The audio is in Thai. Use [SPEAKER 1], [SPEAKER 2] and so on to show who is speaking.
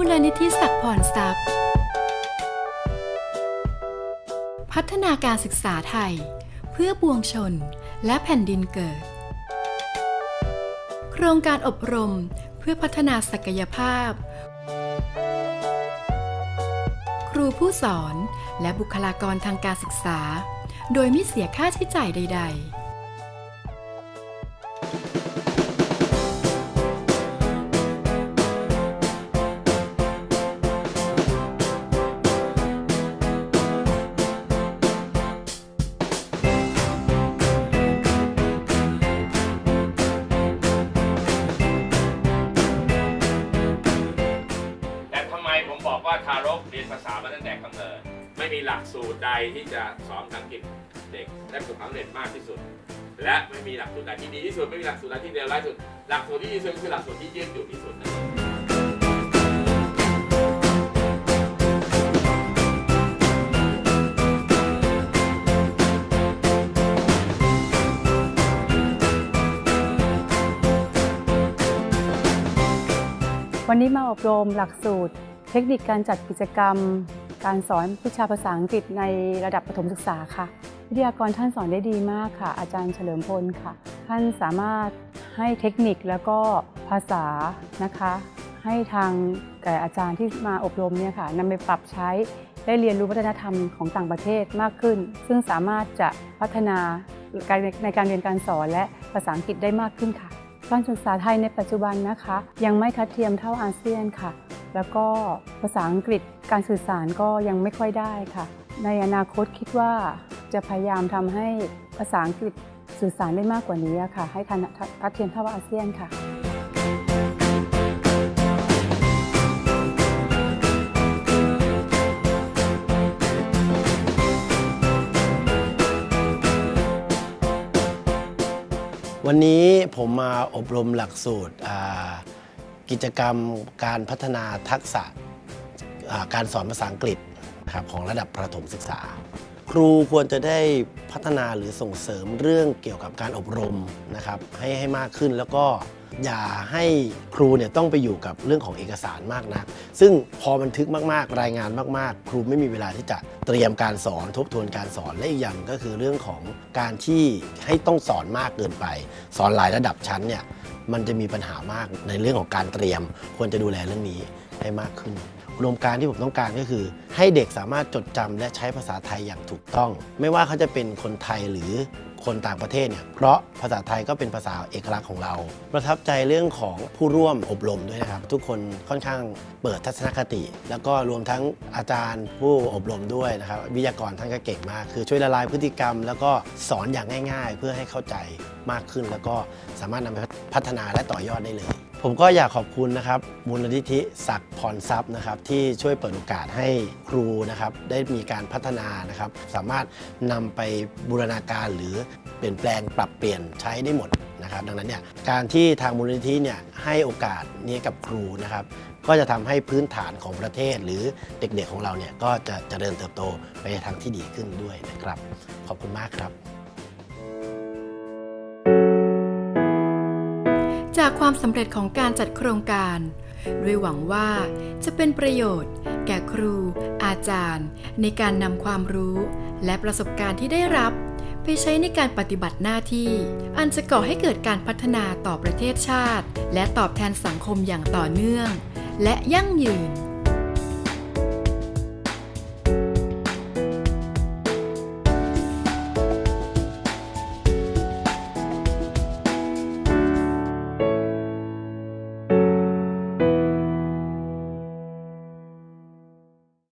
[SPEAKER 1] มูลนิธิศักพรทรัพย์ พัฒนาการศึกษาไทย เพื่อปวงชนและแผ่นดินเกิด โครงการอบรมเพื่อพัฒนาศักยภาพ ครูผู้สอนและบุคลากรทางการศึกษา โดยไม่เสียค่าใช้จ่ายใด ๆ
[SPEAKER 2] มาตั้งแต่กำเนิดไม่มีหลักสูตรใดที่จะสอนภาษาอังกฤษเด็กได้ประสบความสำเร็จมากที่สุด และไม่มีหลักสูตรใดที่ดีที่สุดไม่มีหลักสูตรใดที่เลวร้ายที่สุด หลักสูตรที่ดีที่สุดคือหลักสูตรที่ยืดหยุ่นที่สุดนะ
[SPEAKER 3] วันนี้มาอบรมหลักสูตร เทคนิคการจัดกิจกรรม การสอนวิชาภาษาอังกฤษในระดับประถมศึกษาค่ะ วิทยากรท่านสอนได้ดีมากค่ะ อาจารย์เฉลิมพลค่ะ ท่านสามารถให้เทคนิคแล้วก็ภาษานะคะ ให้ทางแก่อาจารย์ที่มาอบรมเนี่ยค่ะนำไปปรับใช้ได้เรียนรู้วัฒนธรรมของต่างประเทศมากขึ้น ซึ่งสามารถจะพัฒนาการในการเรียนการสอนและภาษาอังกฤษได้มากขึ้นค่ะการศึกษาไทยในปัจจุบันนะคะ ยังไม่ทัดเทียมเท่าอาเซียนค่ะ แล้วก็ภาษาอังกฤษการสื่อสารก็ยังไม่ค่อยได้ค่ะ ในอนาคตคิดว่าจะพยายามทำให้ภาษาอังกฤษสื่อสารได้มากกว่านี้ค่ะ ให้ทันทัดเทียมเท่าอาเซียนค่ะ
[SPEAKER 4] วันนี้ผมมาอบรมหลักสูตรอ่า กิจกรรมการพัฒนาทักษะการสอนภาษาอังกฤษครับของระดับประถมศึกษา ครูควรจะได้พัฒนาหรือส่งเสริมเรื่องเกี่ยวกับการอบรมนะครับให้ให้มากขึ้นแล้วก็อย่าให้ครูเนี่ยต้องไปอยู่กับเรื่องของเอกสารมากนัก ซึ่งพอบันทึกมากๆ รายงานมากๆ ครูไม่มีเวลาที่จะเตรียมการสอนทบทวนการสอนและอีกอย่างก็คือเรื่องของการที่ให้ต้องสอนมากเกินไป สอนหลายระดับชั้นเนี่ย มันจะมีปัญหามากในเรื่องของการเตรียม ควรจะดูแลเรื่องนี้ให้มากขึ้น อุดมการที่ผมต้องการก็คือ ให้เด็กสามารถจดจำและใช้ภาษาไทยอย่างถูกต้อง ไม่ว่าเขาจะเป็นคนไทยหรือคนต่างประเทศเนี่ยเพราะภาษาไทยก็เป็นภาษาเอกลักษณ์ของเรา ประทับใจเรื่องของผู้ร่วมอบรมด้วยนะครับ ทุกคนค่อนข้างเปิดทัศนคติ แล้วก็รวมทั้งอาจารย์ผู้อบรมด้วยนะครับวิทยากรท่านก็เก่งมาก คือช่วยละลายพฤติกรรม แล้วก็สอนอย่างง่าย ๆ เพื่อให้เข้าใจมากขึ้น แล้วก็สามารถนำไปพัฒนาและต่อยอดได้เลย ผมก็อยากขอบคุณนะครับมูลนิธิศักดิ์พรทรัพย์นะครับ ที่ช่วยเปิดโอกาสให้ครูนะครับ ได้มีการพัฒนานะครับ สามารถนำไปบูรณาการหรือเปลี่ยนแปลงปรับเปลี่ยนใช้ได้หมดนะครับ ดังนั้นเนี่ยการที่ทางมูลนิธิเนี่ยให้โอกาสนี้กับครูนะครับ ก็จะทำให้พื้นฐานของประเทศหรือเด็กๆของเราเนี่ยก็จะเจริญเติบโตไปในทางที่ดีขึ้นด้วยนะครับ ขอบคุณมากครับ
[SPEAKER 1] จากความสำเร็จของการจัดโครงการ ด้วยหวังว่าจะเป็นประโยชน์ แก่ครู อาจารย์ ในการนำความรู้ และประสบการณ์ที่ได้รับ ไปใช้ในการปฏิบัติหน้าที่ อันจะก่อให้เกิดการพัฒนาต่อประเทศชาติ และตอบแทนสังคมอย่างต่อเนื่อง และยั่งยืน